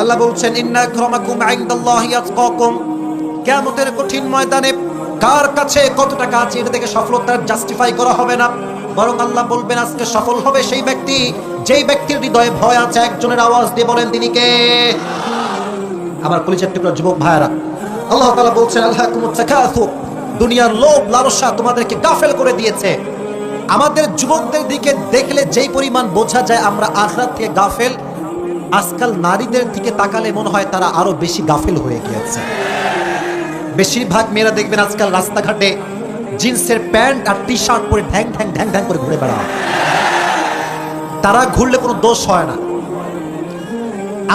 আল্লাহ বলছেন কিয়ামতের কঠিন ময়দানে কার কাছে কত টাকা আছে এটা থেকে সফলতা জাস্টিফাই করা হবে না। বরং আল্লাহ বলবেন, আজকে সফল হবে সেই ব্যক্তি, যেই ব্যক্তির হৃদয়ে ভয় আছে, একজনের আওয়াজ দিয়ে বলেন তিনি কে? আমার কলিজার টুকরা যুবক ভাইরা আল্লাহ তাআলা বলছেন, আল্লাহ দুনিয়ার লোভ, লালসা তোমাদেরকে গাফেল করে দিয়েছে। আমাদের যুবকদের দিকে দেখলে যেই পরিমাণ বোঝা যায়, আমরা আখরাত থেকে গাফেল আজকাল নারীদের দিকে তাকালে মনে হয় তারা আরও বেশি গাফেল হয়ে গিয়েছে। বেশিরভাগ মেয়েরা দেখবেন আজকাল রাস্তাঘাটে জিন্সের প্যান্ট আর টি শার্ট পরে ঢ্যাং ঢ্যাং ঢ্যাং ঢ্যাং করে ঘুরে বেড়ায়। তারা ঘুরলে কোনো দোষ হয় না।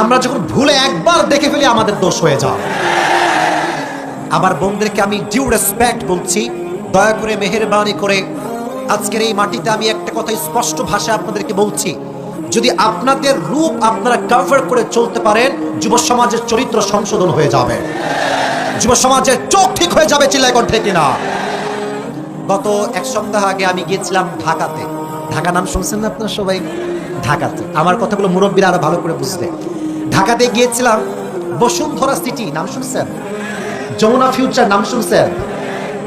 আমরা যখন ভুলে একবার দেখে ফেলি আমাদের দোষ হয়ে যায়। আমার বোনদেরকে আমি ডিউ রেসপেক্ট বলছি। দয়া করে মেহেরবানি করে আজকের এই মাটিতে আমি একটা কথা স্পষ্ট ভাষায় আপনাদেরকে বলছি। যদি আপনাদের রূপ আপনারা কভার করে চলতে পারেন যুব সমাজের চরিত্র সংশোধন হয়ে যাবে। যুব সমাজের চোখ ঠিক হয়ে যাবে চিল্লায় কণ্ঠে কিনা। গত এক সপ্তাহ আগে আমি গিয়েছিলাম ঢাকাতে। ঢাকা নাম শুনছেন না আপনারা সবাই? ঢাকাতে। আমার কথাগুলো মুরব্বীরা আরও ভালো করে বুঝবে। ঢাকাতে গিয়েছিলাম বসুন্ধরা সিটি নাম শুনছেন? যমুনা ফিউচার নাম শুনছেন?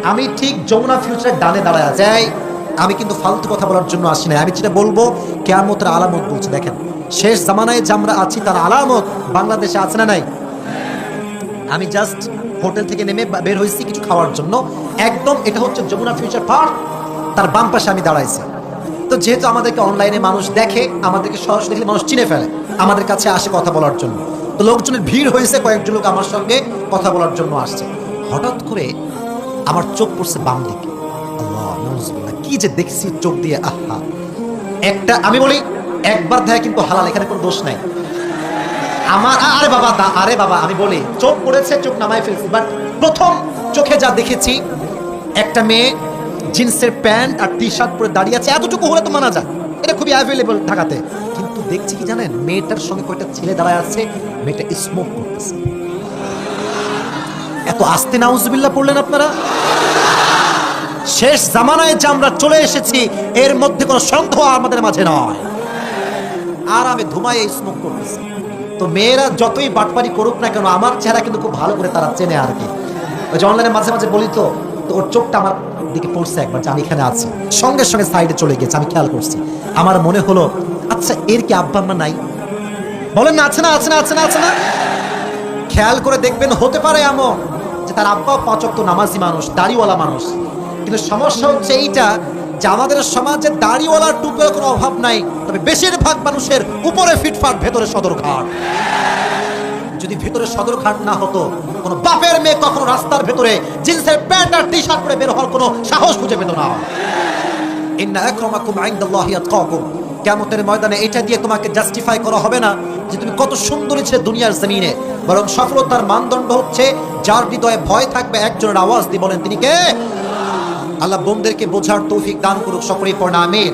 আমি ঠিক যমুনা ফিউচার ডানে দাঁড়ায় যাই আমি কিন্তু ফালতু কথা বলার জন্য আসি না আমি যেটা বলব, কেয়ামতের আলামত বলছি, দেখেন। শেষ জামানায় যে আমরা আছি, তার আলামত বাংলাদেশে আছে না নাই? আমি জাস্ট হোটেল থেকে নেমে বের হয়েছি কিছু খাওয়ার জন্য। একদম এটা হচ্ছে যমুনা ফিউচার পার্ক, তার বাম পাশে আমি দাঁড়াইছি। তো যেহেতু আমাদেরকে অনলাইনে মানুষ দেখে, আমাদেরকে সরাসরি দেখলে মানুষ চিনে ফেলে, আমাদের কাছে আসে কথা বলার জন্য। তো লোকজনের ভিড় হয়েছে, কয়েকজন লোক আমার সঙ্গে কথা বলার জন্য আসছে। হঠাৎ করে আমার চোখ পড়ছে বাম দিকে কি যে দেখছি চোখ দিয়ে, আহা। একটা, আমি বলি, একবার কিন্তু হালাল, এখানে কোনো দোষ নাই। আমার, আরে বাবা আরে বাবা, আমি বলি, চোখ পড়েছে, চোখ নামাই ফেলছি বাট প্রথম চোখে যা দেখেছি, একটা মেয়ে জিন্সের প্যান্ট আর টি শার্ট পরে দাঁড়িয়ে আছে, এতটুকু হলে তো মানা যায়। এটা খুবই অ্যাভেলেবল ঢাকাতে। কিন্তু দেখছি কি জানেন, মেয়েটার সঙ্গে কয়টা ছেলে দাঁড়ায় আছে, মেয়েটা স্মোক করতেছে। এত আস্তে নাউজুবিল্লাহ পড়লেন আপনারা? শেষ জামানায় যে আমরা চলে এসেছি, এর মধ্যে কোনো সন্দেহ আমাদের মাঝে নয়। আর আমি ধুমায় স্মোক করতেছি। তো মেয়েরা যতই বাটপারি করুক না কেন, আমার চেহারা কিন্তু খুব ভালো করে তারা চেনে আর কি। ওই যে অনলাইনে মাঝে মাঝে বলি তো তো ওর চোখটা আমার দিকে পড়ছে একবার যে আমি এখানে আছি। সঙ্গে সঙ্গে সাইডে চলে গেছে আমি খেয়াল করছি। আমার মনে হলো আচ্ছা এর কি আব্বা আম্মা নাই? বলেন না, আছে না আছে না আছে না আছে না? খেয়াল করে দেখবেন, হতে পারে এমন যে তার আব্বা পাচক তো নামাজি মানুষ, দাড়িওয়ালা মানুষ। কিন্তু সমস্যা হচ্ছে এইটা যে আমাদের সমাজে দাড়িওয়ালার টুপের কোনো অভাব নাই, তবে বেশিরভাগ মানুষের উপরে ফিটফাট, ভেতরে সদরঘাট। যদি ভেতরে সদরঘাট না হতো, কোনো বাপের মেয়ে কখনো রাস্তার ভেতরে জিন্সের প্যান্ট আর টি শার্ট পরে বের হওয়ার কোনো সাহস খুঁজে পেত না। ইন্না আকরামাকুম ইনদাল্লাহি আতকাকুম। কিয়ামতের ময়দানে এটা দিয়ে তোমাকে জাস্টিফাই করা হবে না যে তুমি কত সুন্দরী ছিলে দুনিয়ার জমিনে, বরং সফলতার মানদণ্ড হচ্ছে যার হৃদয়ে ভয় থাকবে, একজনের আওয়াজ দিয়ে বলেন, তিনি কে? আল্লাহ বোনদেরকে বোঝার তৌফিক দান করুক সকলেই পড়া আমিন।